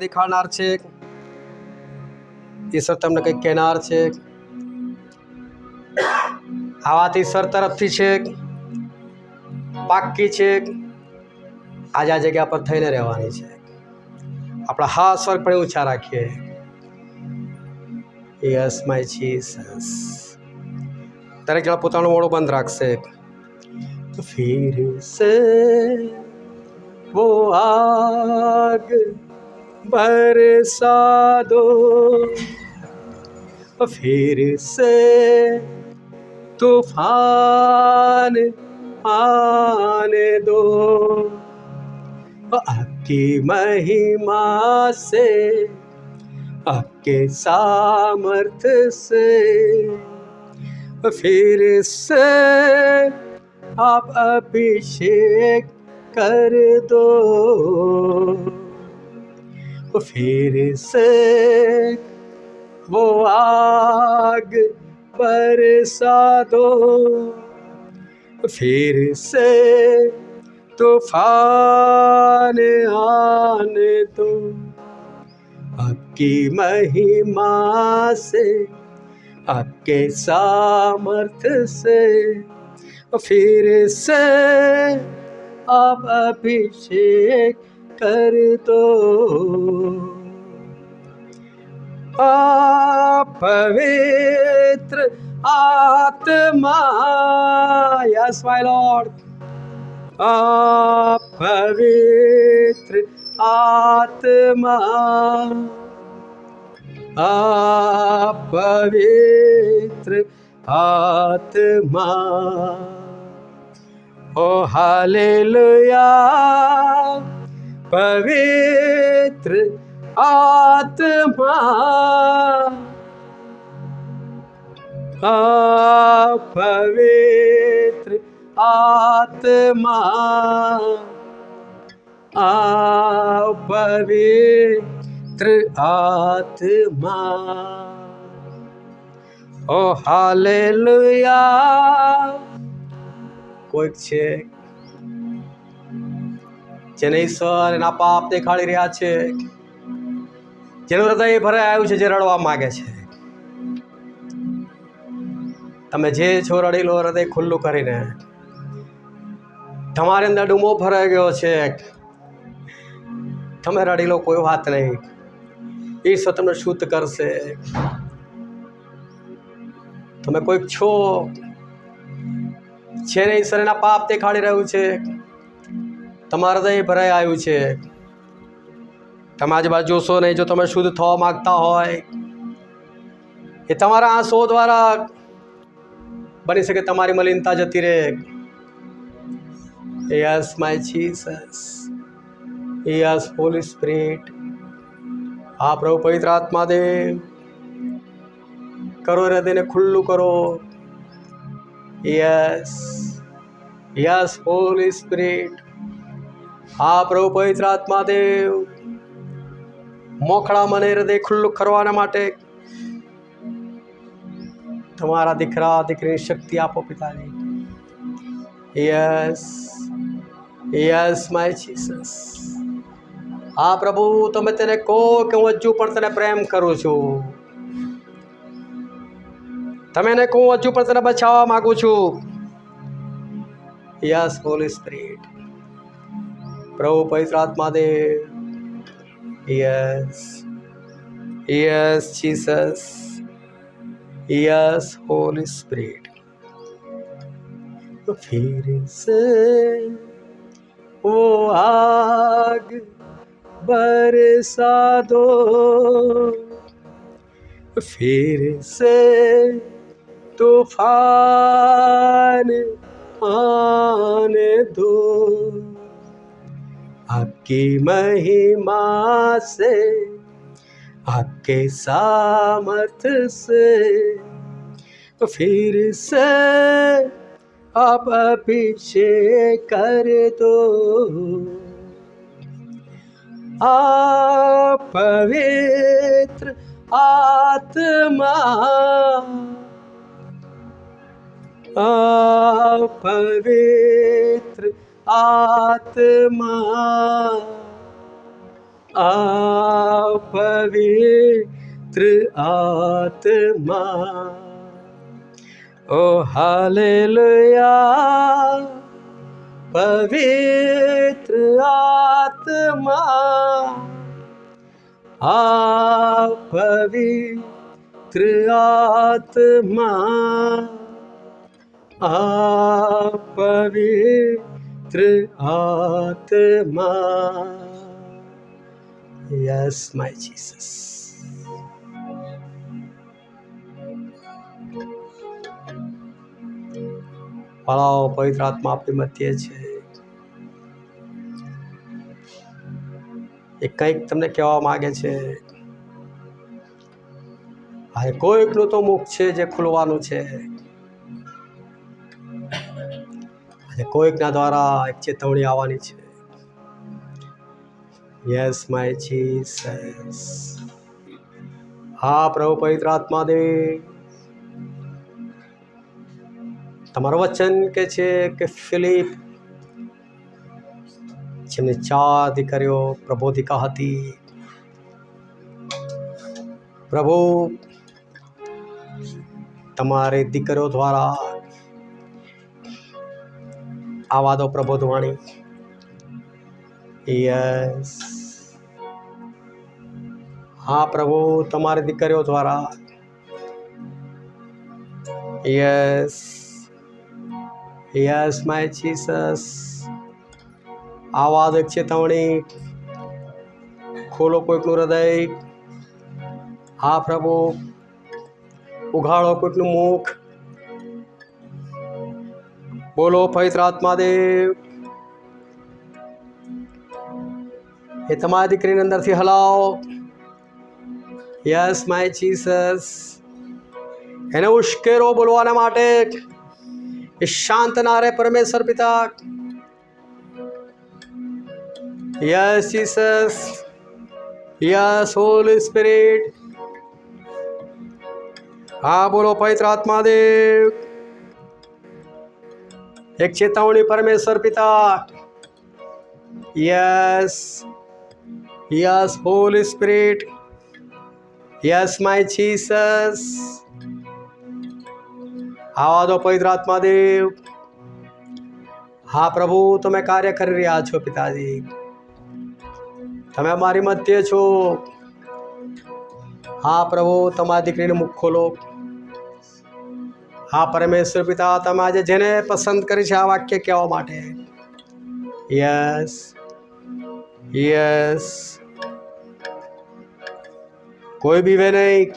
દેખાનાર છે. ઈશ્વર તમને કંઈક કહેનાર છે. આ વાત ઈશ્વર તરફથી છે. પાક્કી છે. આજે આ જગ્યા પર થઈને રહેવાની છે. આપણા હા સ્વર્ગ પણ ઊંચા રાખીએ. યસ માય જીસસ દરેક જણા પોતાનું મોડું બંધ રાખશે. ફિર સે વો આગ बरसा दो फिर से तूफ़ान आने दो। आपकी महिमा से, आपके सामर्थ से। फिर से आप अभिषेक कर दो। फिर से वो आग बरसा दो। फिर से तूफ़ान आने दो। आपकी महिमा से आपके सामर्थ्य से फिर से आप अभिषेक કરતો આ પવિત્ર આત્મા યસ માય લોર્ડ આ પવિત્ર આત્મા આ પવિત્ર આત્મા ઓ હાલેલુયા પવિત્ર આત્મા આ પવિત્ર આત્મા આ પવિત્ર આત્મા ઓ હાલેલુયા કોઈક છે જેને ઈશ્વર એના પાપ દેખાડી રહ્યા છે, જેનું હૃદય ભરાઈ આવ્યું છે, જે રડવા માગે છે. તમે જે છો રડી લો, હૃદય ખુલ્લું કરીને. તમારી અંદર ડૂમો ભરાઈ ગયો છે. તમે રડી લો, કોઈ વાત નહીં. ઈશ્વર તમને શુદ્ધ કરશે. તમે કોઈક છો જેને ઈશ્વર એના પાપ દેખાડી રહ્યું છે. તમારા હૃદય ભરાઈ આવ્યું છે. તમે આજુબાજુ જોશો નહીં, જો તમે શુદ્ધ થવા માગતા હોય. એ તમારા આંસુઓ દ્વારા બની શકે તમારી મલિનતા જતી રહે. Yes my Jesus yes Holy Spirit આ પ્રભુ પવિત્ર આત્મા દેવ કરો હૃદયને ખુલ્લું કરો. યસ યસ હોલી સ્પિરિટ આ પ્રભુ પવિત્ર આત્મા દેવ. મોખળા મને હૃદય ખુલ્લું કરવાના માટે તમારા દીકરા, દીકરીની શક્તિ આપો પિતાજી. યસ યસ માય જીસસ હા, પ્રભુ, તમે તેને કહો કે હું હજુ પણ તને પ્રેમ કરું છું. તમે એને કહું હજુ પણ તને બચાવવા માગું છું. યસ હોલી સ્પિરિટ પ્રભુ પવિત્ર આત્મા દેવ yes yes Jesus yes Holy Spirit फिर से वो आग बरसा दो फिर से तूफान आने दो आपकी महिमा से आपके सामर्थ्य से फिर से आप अभिषेक कर दो आप पवित्र आत्मा आप पवित्र આત્મા આ પવિત્ર આત્મા ઓ હાલે લુયા પવિત્ર આત્મા આ પવિત્ર આત્મા આ પવિત્ર આત્મા. યસ માય જીસસ વાળાઓ પવિત્ર આત્મા આપણી મધ્યે છે. એ કંઈક તમને કહેવા માગે છે. આ કોઈકનું તો મુખ છે જે ખુલવાનું છે. અને કોઈકના દ્વારા એક ચેતવણી આવવાની છે. યસ માય જીસસ હા, પ્રભુ પવિત્ર આત્મા દે તમારું વચન કે છે કે ફિલિપ, જેમને ચાર દીકરીઓ પ્રબોધિકા હતી. પ્રભુ, તમારી દીકરીઓ દ્વારા આવા દો પ્રબોધવાણી યસ હા પ્રભુ, તમારી દીકરીઓ દ્વારા. યસ યસ માય જીસસ આવાજ એક ચેતવણી. ખોલો કોઈકનું હૃદય. હા પ્રભુ. ઉઘાડો કોઈકનું મુખ. બોલો પવિત્ર આત્મા દેવ એ તમારી દીકરીની અંદરથી હલાવો. Yes, my Jesus. એને ઉશ્કેરો બોલવાના માટે એ શાંત ના રહે પરમેશ્વર પિતા. Yes, Jesus. Yes, Holy Spirit. હા, બોલો પવિત્ર આત્મા દેવ એક ચેતવણી પરમેશ્વર પિતા. Yes yes Holy Spirit yes my Jesus આવા દો પવિત્ર આત્મા દેવ. હા, પ્રભુ, તમે કાર્ય કરી રહ્યા છો પિતાજી. તમે અમારી મધ્ય છો. હા, પ્રભુ, તમારી દીકરીને મુખ ખોલો. હા, પરમેશ્વર પિતા, તમે આજે જેને પસંદ કરી છે આ વાક્ય કહેવા માટે. યસ યસ કોઈ બી વે નહીં.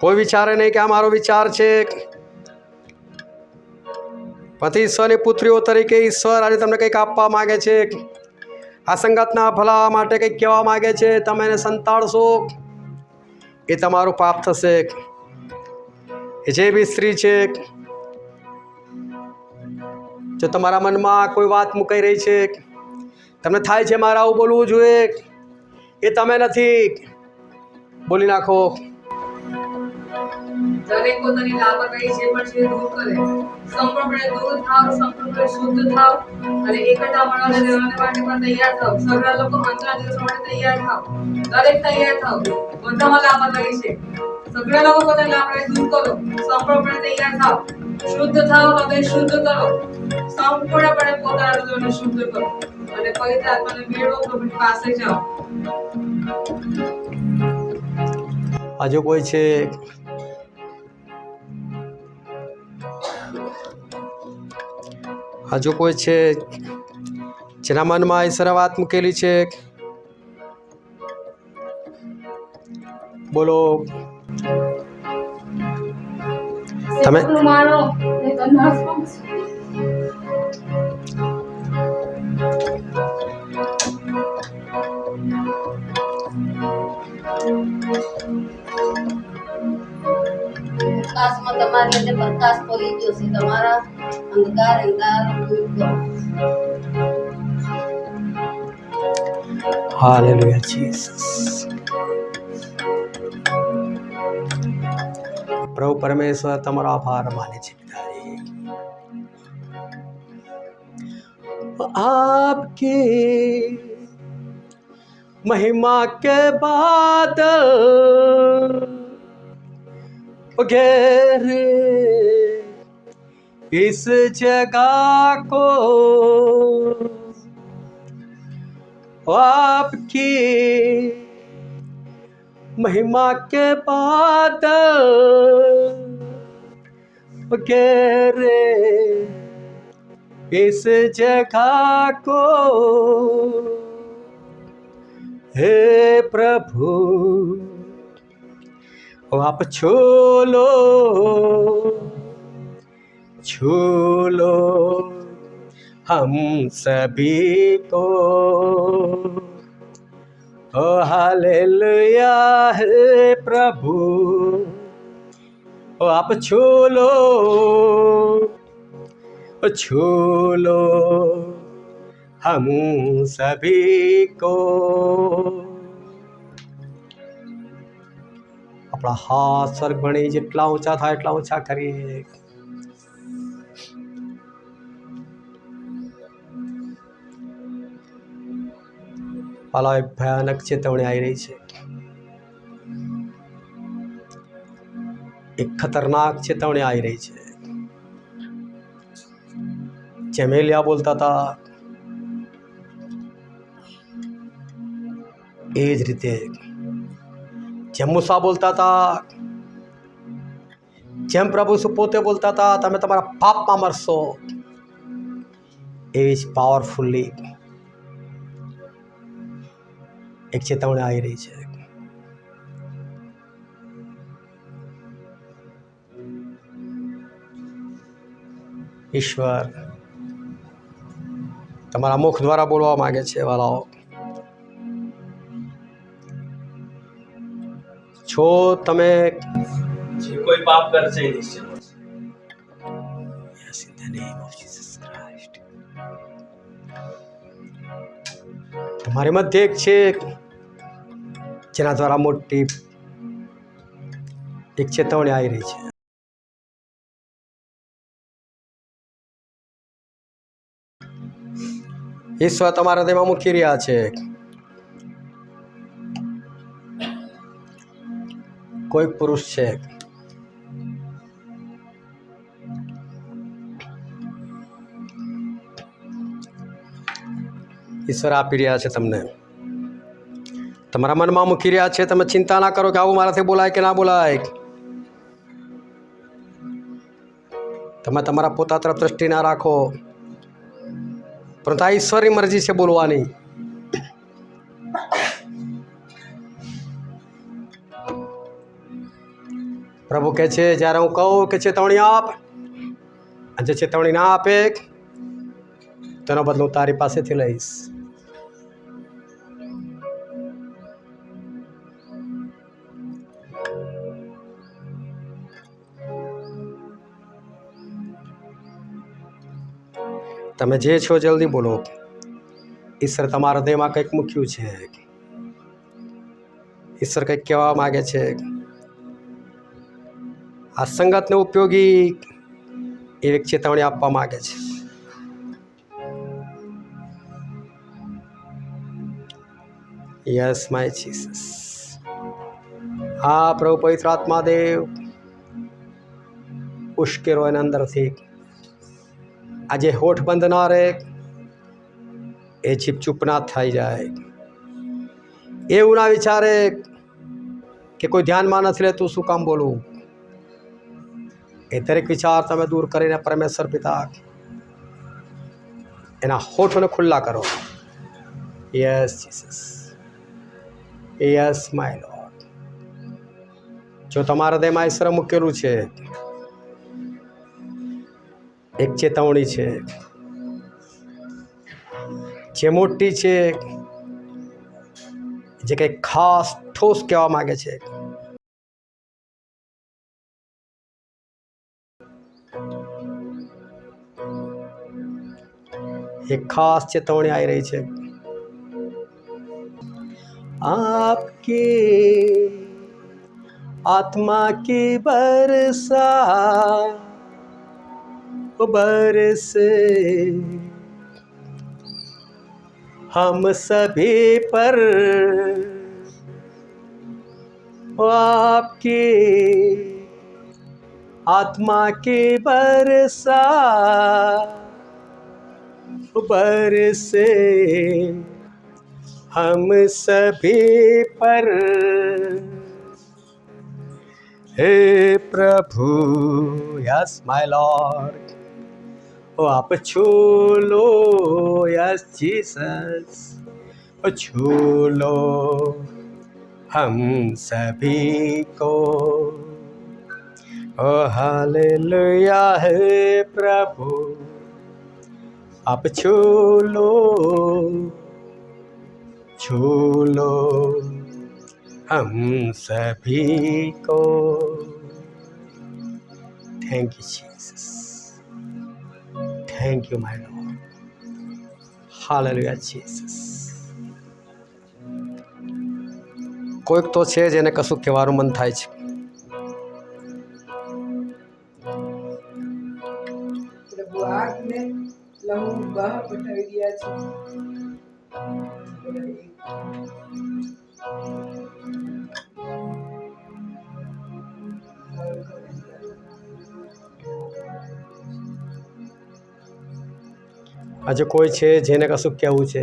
કોઈ વિચારે નહીં કે આ મારો વિચાર છે. પતિ ઈશ્વરની પુત્રીઓ તરીકે ઈશ્વર આજે તમને કંઈક આપવા માગે છે. આ સંગતના ભલા માટે કંઈક કહેવા માગે છે. તમે એને સંતાડશો. એ તમારું પાપ થશે. એ જે બી સ્ત્રી છે, જો તમારા મનમાં કોઈ વાત મુકાઈ રહી છે, તમને થાય છે મારે આવું બોલવું જોઈએ, એ તમે નથી. બોલી નાખો. દરેક તૈયાર થાવ. સગળા લોકો લાપરવાહી છે. સગળા લોકો પોતાની લાપરવાહી દૂર કરો. સંપૂર્ણપણે તૈયાર થાવ શુદ્ધ થાવ હૃદય શુદ્ધ કરો. સંપૂર્ણપણે પોતાના હૃદયને શુદ્ધ કરો. અને પવિત્ર આત્માને મેળવો પ્રભુની પાસે જાઓ. હજુ કોઈ છે હજુ કોઈ છે, જેના મનમાં ઈશ્વરે વાત મૂકેલી છે. બોલો. તમે સેવકનું માનો નહીં તો નાશ પામશે. પ્રકાશમાં તમારી અંદર પ્રકાશ પડી ગયો છે તમારા અંધકાર અંધાર દૂર કરો હાલેલુયા જીસસ પ્રભુ પરમેશ્વર તમારો આભાર માને છે પિતાજી आपके महिमा के बादल घेरे इस जगह को आपकी महिमा के बादल घेरे इस जगह को। हे प्रभु आप छू लो छू लो हम सभी को। ओ हालेलुया हे प्रभु ओ आप छू लो ओ छू लो हम सभी को આપણા હાથ સ્વર્ગ ભણી જેટલા ઊંચા થાય એટલા ઊંચા કરીએ પાલા એક ભયાનક ચેતવણી આવી રહી છે. એક ખતરનાક ચેતવણી આવી રહી છે. ચમેલિયા બોલતા હતા, એ જ રીતે. જેમુસા બોલતા હતા, જેમ પ્રભુ શું પોતે બોલતા હતા, તમે તમારા પાપમાં મરશો. એવી જ પાવરફુલ્લી એક ચેતવણી આવી રહી છે. ઈશ્વર તમારા મુખ દ્વારા બોલવા માંગે છે વાલાઓ. છો તમે જે કોઈ પાપ કરશે. તમારી મધ્ય એક છે જેના દ્વારા મોટી એક ચેતવણી આવી રહી છે. ઈશ્વર તમારા હૃદયમાં મૂકી રહ્યા છે. કોઈ પુરુષ છે. ઈશ્વર આપી રહ્યા છે તમને. તમારા મનમાં મૂકી રહ્યા છે, તમે ચિંતા ના કરો કે આવું મારાથી બોલાય કે ના બોલાય. તમે તમારા પોતા તરફ દ્રષ્ટિ ના રાખો. પરંતુ આ ઈશ્વરની મરજી છે બોલવાની. પ્રભુ કહે છે, જ્યારે હું કહું કે ચેતવણી આપ, અને જે ચેતવણી ના આપે, તેનો બદલો તારી પાસેથી લઈશ. તમે જે છો જલ્દી બોલો. ઈશ્વર તમારા હૃદયમાં કંઈક મૂક્યું છે. ઈશ્વર કંઈક કહેવા માગે છે. આ સંગતને ઉપયોગી એક ચેતવણી આપવા માગે છે. યસ માય જીસસ હા, પ્રભુ પવિત્ર આત્મા દેવ. ઉશ્કેરો એના અંદરથી. આજે હોઠ બંધ રહે, એ ચીપ ના થઈ જાય. એવું ના વિચારે કે કોઈ ધ્યાનમાં નથી લેતું શું કામ બોલવું. એ દરેક વિચાર તમે દૂર કરીને પરમેશ્વર પિતા એના હોઠોને ખુલ્લા કરો. Yes Jesus yes my Lord જો તમારા હૃદયમાં ઈશ્વર મૂકેલું છે એક ચેતવણી છે જે મોટી છે જે કંઈક ખાસ ઠોસ કહેવા માગે છે એક ખાસ ચેતવણી આવી રહી છે आपके आत्मा की बरसा बरसे हम सभी पर आपकी आत्मा की बरसा बरसे हम सभी पर हे प्रभु यस माय लॉर्ड ओ आप छू लो यस जीसस ओ छू लो हम सभी को ओ हालेलुया हे प्रभु आप छू लो छू लो हम सभी को thank you Jesus thank you my Lord hallelujah Jesus કોઈક તો છે જેને કશું કહેવાનું મન થાય છે. આજે કોઈ છે જેને કશું કહેવું છે?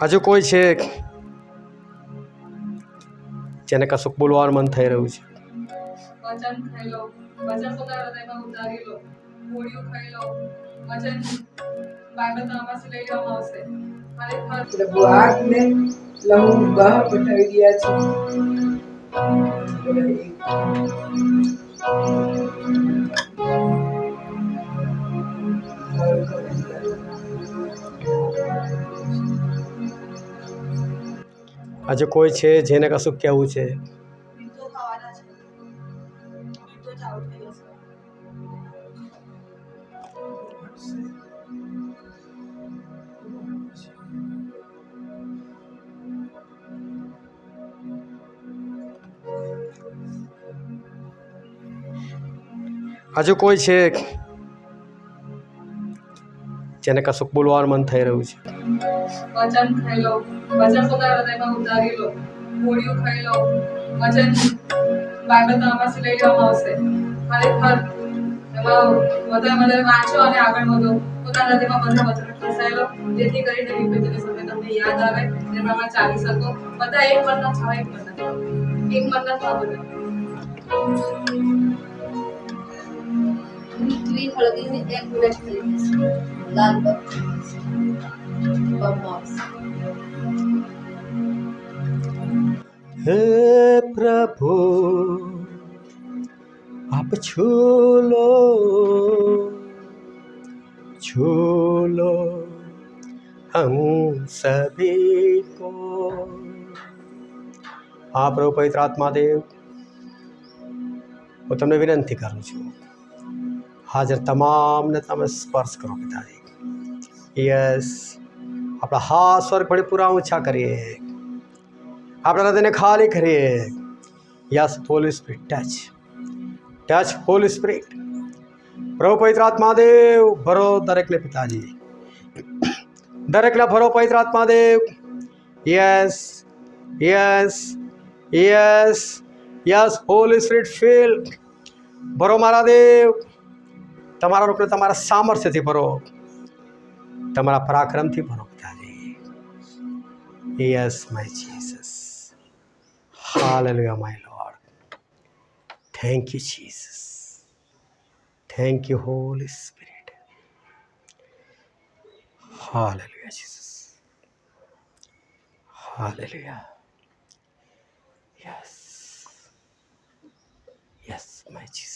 આજે કોઈ છે જેને કશુંક બોલવાનું મન થઈ રહ્યું છે? વચન પોતાના હૃદયમાં ઉતારી લો ગોળીઓ ખાઈ લો વચન બાઇબલ તમારામાંથી લઈ લેવામાં આવશે. પ્રભુ આગને લહુ બહાર પઠાવી રહ્યા આજે કોઈ છે જેને કશું કહેવું છે? આજે કોઈ છે જેને કશુંક બોલવાનું મન થઈ રહ્યું છે? વચન ખાઈ લો. વચન પોતાના હૃદયમાં ઉતારી લો. ગોળીઓ ખાઈ લો. વચન તમારામાંથી લઈ લેવામાં આવશે. ખરેખર એમાં વધારે વાંચો અને આગળ વધો. પોતાના હૃદયમાં બધા જેથી કરીને યાદ આવે. પ્રમાણે ચાલી શકો. એક મનના થાવ એક એક મનના થાવ બધા. પૃથ્વી હળગીને એક મિનિટ થઈ જશે લાલ બમ આવશે હે પ્રભુ આપ છू लो छू लो हम सभी को હા પ્રભુ પવિત્ર આત્મા દેવ હું તમને વિનંતી કરું છું હાજર તમામને તમે સ્પર્શ કરો પિતાજી. યસ આપણા હા સ્વર્ગ ભળી પૂરા ઊંચા કરીએ. આપણા હૃદયને ખાલી કરીએ. Yes Holy Spirit touch touch Holy Spirit પ્રભુ પવિત્ર આત્માદેવ ભરો દરેકને પિતાજી. દરેકને ભરો પવિત્ર આત્માદેવ yes yes yes yes Holy Spirit feel ભરો મારા દેવ. તમારા લોકોને તમારા સામર્થ્યથી ભરો. તમારા પરાક્રમથી ભરો પિતાજી. Yes my Jesus hallelujah my Lord thank you Jesus thank you Holy Spirit hallelujah Jesus hallelujah yes yes my Jesus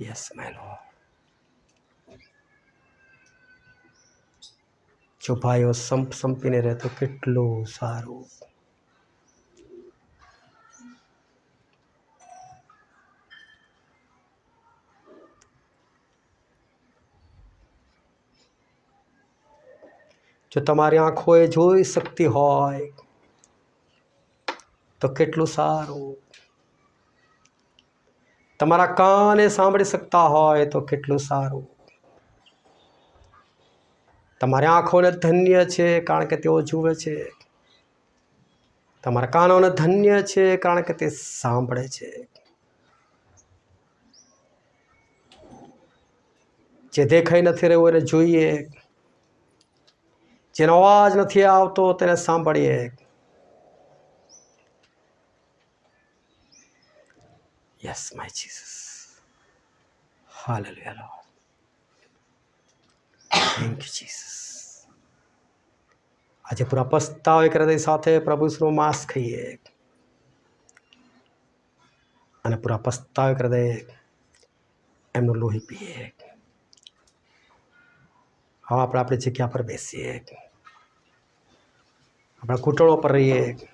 Yes, my Lord. જો ભાઈઓ સંપ સંપીને રહેતો કેટલું સારું જો તમારી આંખોએ જોઈ શકતી હોય તો કેટલું સારું તમારા કાને સાંભળી શકતા હોય તો કેટલું સારું. તમારી આંખોને ધન્ય છે કારણ કે તેઓ જુએ છે. તમારા કાનોને ધન્ય છે કારણ કે તે સાંભળે છે. જે દેખાઈ નથી રહ્યું એને જોઈએ. જેનો અવાજ નથી આવતો તેને સાંભળીએ. Yes my Jesus. Hallelujah, Lord. Thank you Jesus આજે પૂરા પસ્તાવે હૃદય સાથે પ્રભુશ્રીનો માંસ ખાઈએ. અને પૂરા પસ્તાવે હૃદય એમનું લોહી પીએ. હવે આપણે આપણી જગ્યા પર બેસીએ. આપણા ઘૂંટણો પર રહીએ.